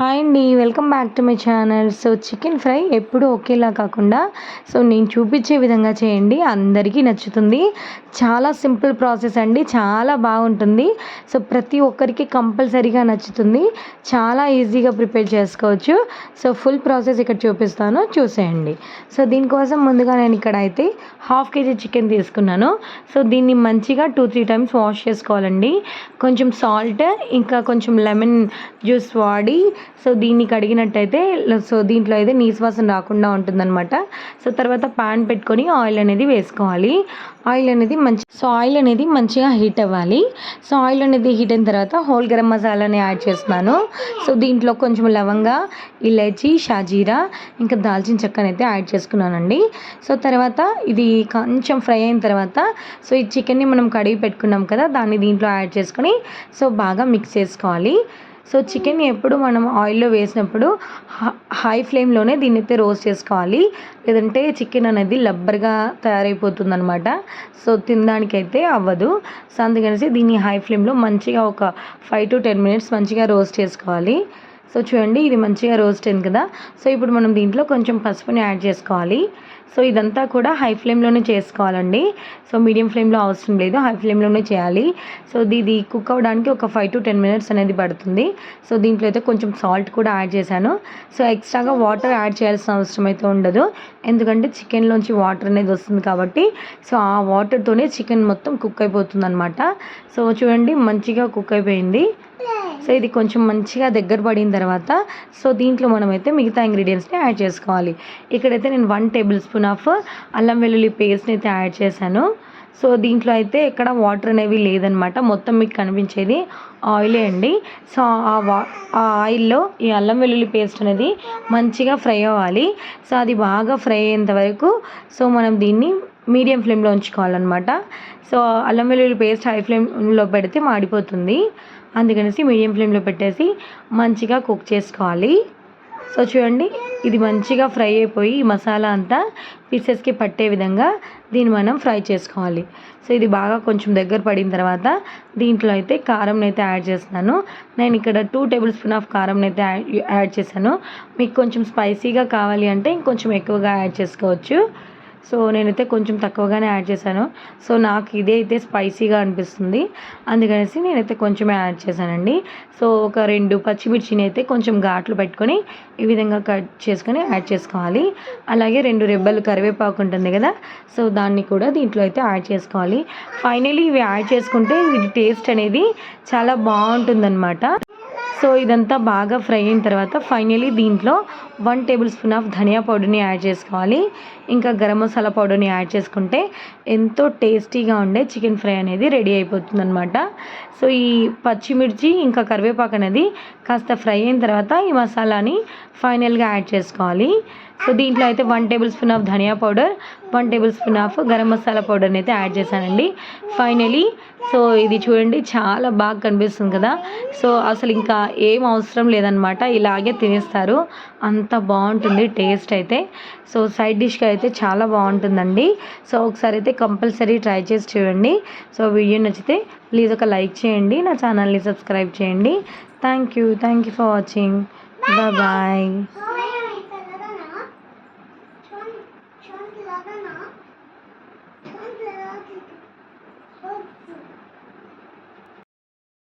Hi అండి welcome back to my channel so chicken fry ఎప్పుడు ఒకేలా కాకుండా సో నేను చూపించే విధంగా చేయండి అందరికీ నచ్చుతుంది. చాలా సింపుల్ ప్రాసెస్ అండి చాలా బాగుంటుంది. సో ప్రతి ఒక్కరికి కంపల్సరీగా నచ్చుతుంది. చాలా ఈజీగా ప్రిపేర్ చేసుకోవచ్చు. సో ఫుల్ ప్రాసెస్ ఇక్కడ చూపిస్తాను చూసేయండి. సో దీనికోసం ముందుగా నేను ఇక్కడ అయితే హాఫ్ కేజీ చికెన్ తీసుకున్నాను. సో దీన్ని మంచిగా టూ త్రీ టైమ్స్ వాష్ చేసుకోవాలండి. కొంచెం సాల్ట్ ఇంకా కొంచెం లెమన్ జ్యూస్ వాడి సో దీన్ని కడిగినట్టయితే సో దీంట్లో అయితే నీసువాసన రాకుండా ఉంటుందన్నమాట. సో తర్వాత పాన్ పెట్టుకొని ఆయిల్ అనేది వేసుకోవాలి. ఆయిల్ అనేది మంచి సో ఆయిల్ అనేది మంచిగా హీట్ అవ్వాలి. సో ఆయిల్ అనేది హీట్ అయిన తర్వాత హోల్ గరం మసాలాని యాడ్ చేస్తున్నాను. సో దీంట్లో కొంచెం లవంగా ఇలాచి షాజీరా ఇంకా దాల్చిన చెక్కని అయితే యాడ్ చేసుకున్నానండి. సో తర్వాత ఇది కొంచెం ఫ్రై అయిన తర్వాత సో ఈ చికెన్ని మనం కడిగి పెట్టుకున్నాం కదా దాన్ని దీంట్లో యాడ్ చేసుకొని సో బాగా మిక్స్ చేసుకోవాలి. సో చికెన్ ఎప్పుడు మనం ఆయిల్లో వేసినప్పుడు హై ఫ్లేమ్లోనే దీన్ని అయితే రోస్ట్ చేసుకోవాలి. లేదంటే చికెన్ అనేది లబ్బర్గా తయారైపోతుంది అనమాట సో తినడానికైతే అవ్వదు. సో అందుకనేసి దీన్ని హై ఫ్లేమ్లో మంచిగా ఒక ఫైవ్ టు టెన్ మినిట్స్ మంచిగా రోస్ట్ చేసుకోవాలి. సో చూడండి ఇది మంచిగా రోస్ట్ అయింది కదా. సో ఇప్పుడు మనం దీంట్లో కొంచెం పసుపుని యాడ్ చేసుకోవాలి. సో ఇదంతా కూడా హై ఫ్లేమ్లోనే చేసుకోవాలండి. సో మీడియం ఫ్లేమ్లో అవసరం లేదు హై ఫ్లేమ్లోనే చేయాలి. సో ఇది కుక్ అవ్వడానికి ఒక ఫైవ్ టు టెన్ మినిట్స్ అనేది పడుతుంది. సో దీంట్లో అయితే కొంచెం సాల్ట్ కూడా యాడ్ చేశాను. సో ఎక్స్ట్రాగా వాటర్ యాడ్ చేయాల్సిన అవసరం అయితే ఉండదు. ఎందుకంటే చికెన్లోంచి వాటర్ అనేది వస్తుంది కాబట్టి సో ఆ వాటర్తోనే చికెన్ మొత్తం కుక్ అయిపోతుంది అనమాట సో చూడండి మంచిగా కుక్ అయిపోయింది. సో ఇది కొంచెం మంచిగా దగ్గర పడిన తర్వాత సో దీంట్లో మనమైతే మిగతా ఇంగ్రీడియంట్స్ని యాడ్ చేసుకోవాలి. ఇక్కడైతే నేను వన్ టేబుల్ స్పూన్ ఆఫ్ అల్లం వెల్లుల్లి పేస్ట్ని అయితే యాడ్ చేశాను. సో దీంట్లో అయితే ఎక్కడ వాటర్ అనేవి లేదనమాట. మొత్తం మీకు కనిపించేది ఆయిలే అండి. సో ఆ వా ఆ ఆయిల్లో ఈ అల్లం వెల్లుల్లి పేస్ట్ అనేది మంచిగా ఫ్రై అవ్వాలి. సో అది బాగా ఫ్రై అయ్యేంత వరకు సో మనం దీన్ని మీడియం ఫ్లేమ్లో ఉంచుకోవాలన్నమాట. సో అల్లం వెల్లుల్లి పేస్ట్ హై ఫ్లేమ్లో పెడితే మాడిపోతుంది. అందుకనేసి మీడియం ఫ్లేమ్లో పెట్టేసి మంచిగా కుక్ చేసుకోవాలి. సో చూడండి ఇది మంచిగా ఫ్రై అయిపోయి మసాలా అంతా పీసెస్కి పట్టే విధంగా దీన్ని మనం ఫ్రై చేసుకోవాలి. సో ఇది బాగా కొంచెం దగ్గర పడిన తర్వాత దీంట్లో అయితే కారం అయితే యాడ్ చేస్తున్నాను. నేను ఇక్కడ టూ టేబుల్ స్పూన్ ఆఫ్ కారం అయితే యాడ్ చేశాను. మీకు కొంచెం స్పైసీగా కావాలి అంటే ఇంకొంచెం ఎక్కువగా యాడ్ చేసుకోవచ్చు. సో నేనైతే కొంచెం తక్కువగానే యాడ్ చేశాను. సో నాకు ఇదే అయితే స్పైసీగా అనిపిస్తుంది. అందుకనేసి నేనైతే కొంచెమే యాడ్ చేశానండి. సో ఒక రెండు పచ్చిమిర్చిని అయితే కొంచెం ఘాట్లు పెట్టుకొని ఈ విధంగా కట్ చేసుకొని యాడ్ చేసుకోవాలి. అలాగే రెండు రెబ్బలు కరివేపాకు ఉంటుంది కదా సో దాన్ని కూడా దీంట్లో అయితే యాడ్ చేసుకోవాలి. ఫైనలీ ఇవి యాడ్ చేసుకుంటే ఇది టేస్ట్ అనేది చాలా బాగుంటుందన్నమాట. సో ఇదంతా బాగా ఫ్రై అయిన తర్వాత ఫైనలీ దీంట్లో వన్ టేబుల్ స్పూన్ ఆఫ్ ధనియా పౌడర్ని యాడ్ చేసుకోవాలి. ఇంకా గరం మసాలా పౌడర్ని యాడ్ చేసుకుంటే ఎంతో టేస్టీగా ఉండే చికెన్ ఫ్రై అనేది రెడీ అయిపోతుంది అనమాట సో ఈ పచ్చిమిర్చి ఇంకా కరివేపాకు అనేది కాస్త ఫ్రై అయిన తర్వాత ఈ మసాలాని ఫైనల్గా యాడ్ చేసుకోవాలి. సో దీంట్లో అయితే one table spoon of dhaniya powder one table spoon of garam masala పౌడర్ని అయితే యాడ్ చేశానండి. ఫైనలీ సో ఇది చూడండి చాలా బాగా కనిపిస్తుంది కదా. సో అసలు ఇంకా ఏం అవసరం లేదనమాట ఇలాగే తినేస్తారు. అంత బాగుంటుంది టేస్ట్ అయితే. సో సైడ్ డిష్గా అయితే చాలా బాగుంటుందండి. సో ఒకసారి అయితే కంపల్సరీ ట్రై చేసి చూడండి. సో వీడియో నచ్చితే ప్లీజ్ ఒక లైక్ చేయండి నా ఛానల్ని సబ్స్క్రైబ్ చేయండి. Thank you thank you for watching bye 我的脑成为了这个子